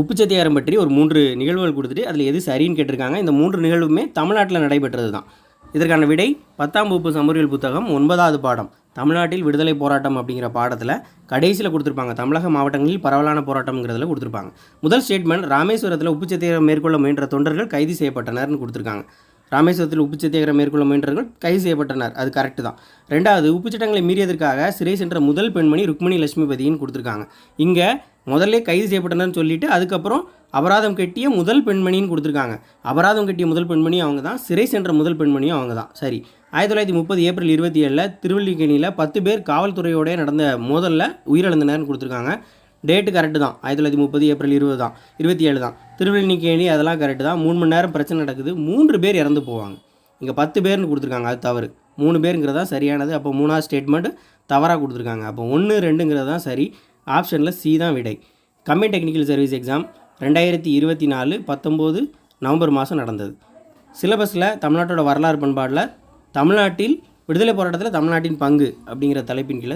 உப்பு பற்றி ஒரு மூன்று நிகழ்வுகள் கொடுத்துட்டு அதில் எது சரின்னு கேட்டிருக்காங்க. இந்த மூன்று நிகழ்வுமே தமிழ்நாட்டில் நடைபெற்றது தான். இதற்கான விடை பத்தாம் வகுப்பு சமூரியல் புத்தகம் ஒன்பதாவது பாடம். தமிழ்நாட்டில் விடுதலை போராட்டம் அப்படிங்கிற பாடத்தில் கடைசியில் கொடுத்துருப்பாங்க. தமிழக மாவட்டங்களில் பரவலான போராட்டம்ங்கிறதுல கொடுத்துருப்பாங்க. முதல் ஸ்டேட்மெண்ட் ராமேஸ்வரத்தில் உப்பு சத்தியாகிரகம் மேற்கொள்ள முயன்ற தொண்டர்கள் கைது செய்யப்பட்டனர்னு கொடுத்துருக்காங்க. ராமேஸ்வரத்தில் உப்பு சத்தியாகிரம் மேற்கொள்ள முயன்றவர்கள் கைது செய்யப்பட்டனர். அது கரெக்டு தான். ரெண்டாவது உப்பு சட்டங்களை மீறியதற்காக சிறை சென்ற முதல் பெண்மணி ருக்மணி லட்சுமிபதின்னு கொடுத்துருக்காங்க. இங்கே முதல்ல கைது செய்யப்பட்டனர்னு சொல்லிட்டு அதுக்கப்புறம் அபராதம் கட்டிய முதல் பெண்மணின்னு கொடுத்துருக்காங்க. அபராதம் கட்டிய முதல் பெண்மணி அவங்க தான் சிறை சென்ற முதல் பெண்மணியும் அவங்க தான் சரி. ஆயிரத்தி தொள்ளாயிரத்தி முப்பது ஏப்ரல் இருபத்தி ஏழில் திருவல்லிக்கேணியில் பத்து பேர் காவல்துறையோட நடந்த மோதலில் உயிரிழந்தனர்னு கொடுத்துருக்காங்க. டேட்டு கரெக்டு தான். ஆயிரத்தி தொள்ளாயிரத்தி முப்பது ஏப்ரல் இருபது தான். இருபத்தி ஏழு தான். திருவல்லிக்கேணி அதெல்லாம் கரெக்டு தான். மூணு மணி நேரம் பிரச்சனை நடக்குது. மூன்று பேர் இறந்து போவாங்க. இங்கே பத்து பேர்னு கொடுத்துருக்காங்க. அது தவறு. மூணு பேருங்கிறது தான் சரியானது. அப்போ மூணாவது ஸ்டேட்மெண்ட் தவறாக கொடுத்துருக்காங்க. அப்போ ஒன்று ரெண்டுங்கிறது தான் சரி. ஆப்ஷனில் சி தான் விடை. கம்பைன் டெக்னிக்கல் சர்வீஸ் எக்ஸாம் ரெண்டாயிரத்தி இருபத்தி நாலு பத்தொம்போது நவம்பர் மாதம் நடந்தது. சிலபஸில் தமிழ்நாட்டோட வரலாறு பண்பாடில் தமிழ்நாட்டில் விடுதலை போராட்டத்தில் தமிழ்நாட்டின் பங்கு அப்படிங்கிற தலைப்பின் கீழே